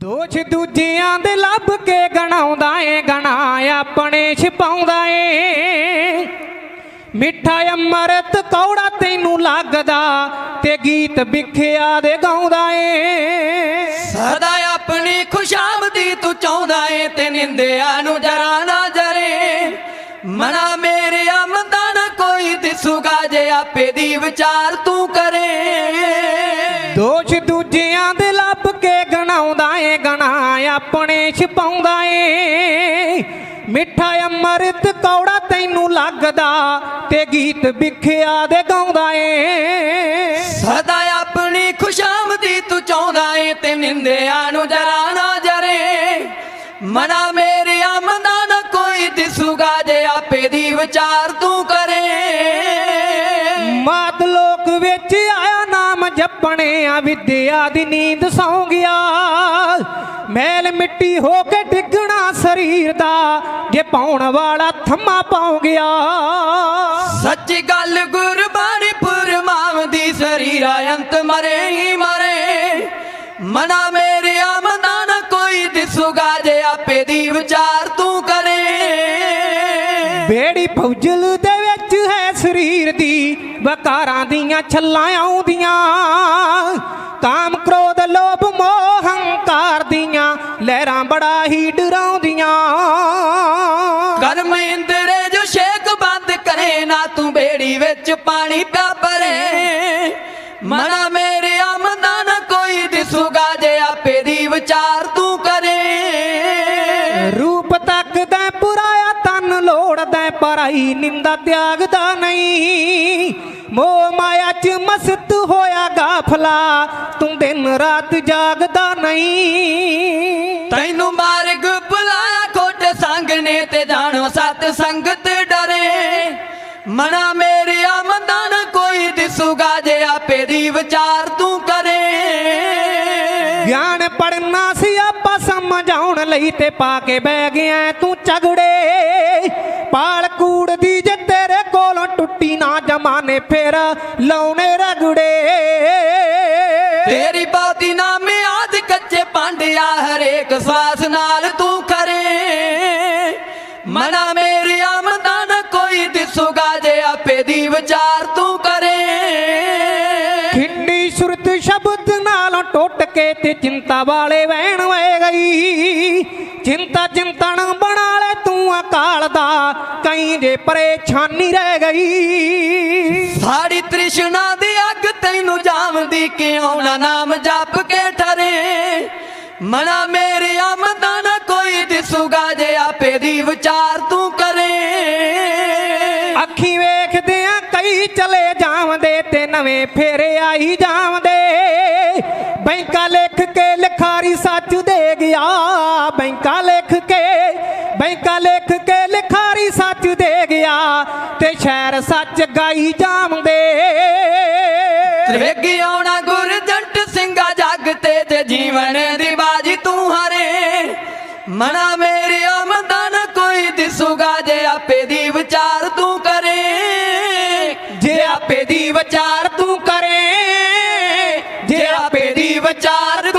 ਦੋਸ਼ ਦੂਜਿਆਂ ਦੇ ਲੱਭ ਕੇ ਗਣਾਉਂਦਾ ਏ, ਗਣਾ ਆਪਣੇ ਛਪਾਉਂਦਾ ਏ। ਮਿੱਠਾ ਅੰਮ੍ਰਿਤ ਕੌੜਾ ਤੈਨੂੰ ਲੱਗਦਾ ਤੇ ਗੀਤ ਵਿਖਿਆ ਦੇ ਗਾਉਂਦਾ ਏ। ਸਦਾ ਆਪਣੀ ਖੁਸ਼ਾਮਦੀ ਤੂੰ ਚਾਹੁੰਦਾ ਏ ਤੇ ਨਿੰਦਿਆ ਨੂੰ ਜਰਾ ਨਾ ਜਰੇ। ਮਨਾ ਮੇਰੇ ਆਮਦਾਂ ਨਾ ਕੋਈ ਦਿਸੂਗਾ ਜੇ ਆਪੇ ਦੀ ਵਿਚਾਰ ਤੂੰ ਕਰੇ। ਕੇ ਗਣਾਉਂਦਾ ਏ ਗਣਾ ਆਪਣੇ ਛਪਾਉਂਦਾ ਏ। ਮਿੱਠਾ ਅੰਮ੍ਰਿਤ ਕੌੜਾ ਤੈਨੂੰ ਲੱਗਦਾ ਤੇ ਗੀਤ ਵਿਖਿਆ ਦੇ ਗਾਉਂਦਾ ਏ। ਸਦਾ ਆਪਣੀ ਖੁਸ਼ਾਮਦੀ ਤੂੰ ਚਾਹੁੰਦਾ ਏ ਤੇ ਨਿੰਦਿਆ ਨੂੰ ਜਰਾ ਨਾ ਜਰੇ। ਮਨਾ ਮੇਰੇ ਆਮਦਾਂ ਨਾ ਕੋਈ ਦਿਸੂਗਾ ਜੇ ਆਪੇ ਦੀ ਵਿਚਾਰ ਤੂੰ ਕਰੇ। ਮਾਤ ਲੋਕ ਵਿੱਚ ਆਇਆ ਨਾਮ ਜਪਣੇ ਆ ਵਿਦਿਆ ਦੀ ਨੀਂਦ ਸੌਂ ਗਿਆ। ਮਿੱਟੀ ਹੋ ਕੇ ਡਿੱਗਣਾ ਸਰੀਰ ਦਾ ਜੇ ਪਾਉਣ ਵਾਲਾ ਥੰਮਾ ਪਾਉ ਗਿਆ। ਸੱਚੀ ਗੱਲ ਗੁਰਬਾਣੀ ਫਰਮਾਉਂਦੀ ਸਰੀਰਾ ਅੰਤ ਮਰੇ ਹੀ ਮਰੇ। ਮਨਾ ਮੇਰੇ ਆਮਦਾਂ ਨਾ ਕੋਈ ਦਿਸੂਗਾ ਜੇ ਆਪੇ ਦੀ ਵਿਚਾਰ ਤੂੰ ਕਰੇ। ਬੇੜੀ ਫੌਜਲ ਦੇ ਵਿੱਚ ਹੈ ਸਰੀਰ ਦੀ ਵਕਾਰਾਂ ਦੀਆਂ ਛੱਲਾਂ ਆਉਂਦੀਆਂ। ਕਾਮ ਕ੍ਰੋਧ ਲੋਭ ਹੀ ਡਰਾਉਂਦੀਆਂ। ਕਰਮ ਇੰਦਰੇ ਜੋ ਸ਼ੇਕ ਬੰਦ ਕਰੇ ਨਾ ਤੂੰ ਬੇੜੀ ਵਿੱਚ ਪਾਣੀ ਪਿਆ ਭਰੇ। ਮਨਾ ਮੇਰੇ ਆਮਦਾਂ ਨਾ ਕੋਈ ਦਿਸੂਗਾ ਜੇ ਆਪੇ ਦੀ ਵਿਚਾਰ ਤੂੰ ਕਰੇ। ਰੂਪ ਤੱਕਦਾ ਪੁਰਾਇਆ ਤਨ ਲੋੜਦਾ ਪਰਾਈ ਨਿੰਦਾ ਤਿਆਗਦਾ ਨਹੀਂ। ਮੋਹ ਮਾਇਆ ਚ ਮਸਤ ਹੋਇਆ ਗਾਫਲਾ ਤੂੰ ਦਿਨ ਰਾਤ ਜਾਗਦਾ ਨਹੀਂ। ਤੈਨੂੰ ਮਾਰਗ ਬੁਲਾਇਆ ਖੋਟ ਸੰਗ ਨੇ ਤੇ ਜਾਣੋ ਸਤ ਸੰਗਤ ਡਰੇ। ਮਨਾ ਮੇਰੇ ਆਮਦਾਨ ਕੋਈ ਦਿਸੂਗਾ ਜੇ ਆਪੇ ਦੀ ਵਿਚਾਰ ਤੂੰ ਕਰੇ। ਗਿਆਨ ਪੜਨਾ ਸੀ ਆਪਾਂ ਸਮਝਾਉਣ ਲਈ ਤੇ ਪਾ ਕੇ ਬਹਿ ਗਿਆ ਤੂੰ ਝਗੜੇ। ਪਾਲ ਕੂੜ ਦੀ ਜੇ ਤੇਰੇ ਕੋਲੋਂ ਟੁੱਟੀ ਨਾ ਜਮਾਨੇ ਫੇਰ ਲਾਉਣੇ ਰਗੜੇ। ਤੇਰੀ ਬਹੁਤੀ ਨਾ ਪਾਂਡਿਆ ਹਰੇਕ ਸਵਾਸ ਨਾਲ ਤੂੰ ਕਰੇ। ਮਨਾ ਮੇਰੇ ਆਮਦਾਨ ਕੋਈ ਦਿਸੂਗਾ ਜੇ ਆਪੇ ਦੀ ਵਿਚਾਰ ਤੂੰ ਕਰੇ। ਖਿੰਡੀ ਸੁਰਤ ਸ਼ਬਦ ਨਾਲੋਂ ਟੁੱਟ ਕੇ ਤੇ ਚਿੰਤਾ ਵਾਲੇ ਵਹਿਣ ਵੇ ਗਈ। ਚਿੰਤਾ ਚਿੰਤਨ ਬਣਾ ਲੈ ਤੂੰ ਅਕਾਲ ਦਾ ਕਈ ਜੇ ਪਰੇਸ਼ਾਨੀ ਰਹਿ ਗਈ। ਸਾੜੀ ਤ੍ਰਿਸ਼ਨਾ ਦੀ ਅੱਗ ਤੈਨੂੰ ਜਾਵਦੀ ਕਿਉਂ ਨਾ? ਨਾਮ ਜਪ ਕੇ ਮਨਾ ਮੇਰੇ ਆਮਦਾਨ ਕੋਈ ਦਿਸੂਗਾ ਜੇ ਆਪੇ ਦੀ ਵਿਚਾਰ ਤੂੰ ਕਰੇ। ਅੱਖੀ ਵੇਖਦੇ ਆ ਕਈ ਚਲੇ ਜਾਵਦੇ ਤੇ ਨਵੇਂ ਫੇਰੇ ਆਈ ਜਾਵਦੇ। ਬੈਂਕਾ ਲਿਖ ਕੇ ਲਿਖਾਰੀ ਸੱਚ ਦੇ ਗਿਆ ਬੈਂਕਾ ਲਿਖ ਕੇ ਬੈਂਕਾ ਲਿਖ ਕੇ ਲਿਖਾਰੀ ਸੱਚ ਦੇ ਗਿਆ ਤੇ ਸ਼ਹਿਰ ਸੱਚ ਗਾਈ ਜਾਵਦੇ। ਤ੍ਰਿਗ ਆਉਣਾ ਸਿੰਘਾ ਜੱਗ ਤੇ ਤੇ ਜੀਵਨ ਦੀ ਬਾਜੀ ਤੂੰ ਹਰੇ। ਮਨਾ ਮੇਰੇ ਆਮਦਾਨ ਕੋਈ ਦਿਸੂਗਾ ਜੇ ਆਪੇ ਦੀ ਵਿਚਾਰ ਤੂੰ ਕਰੇ। ਜੇ ਆਪੇ ਦੀ ਵਿਚਾਰ ਤੂੰ ਕਰੇ, ਜੇ ਆਪੇ ਦੀ ਵਿਚਾਰ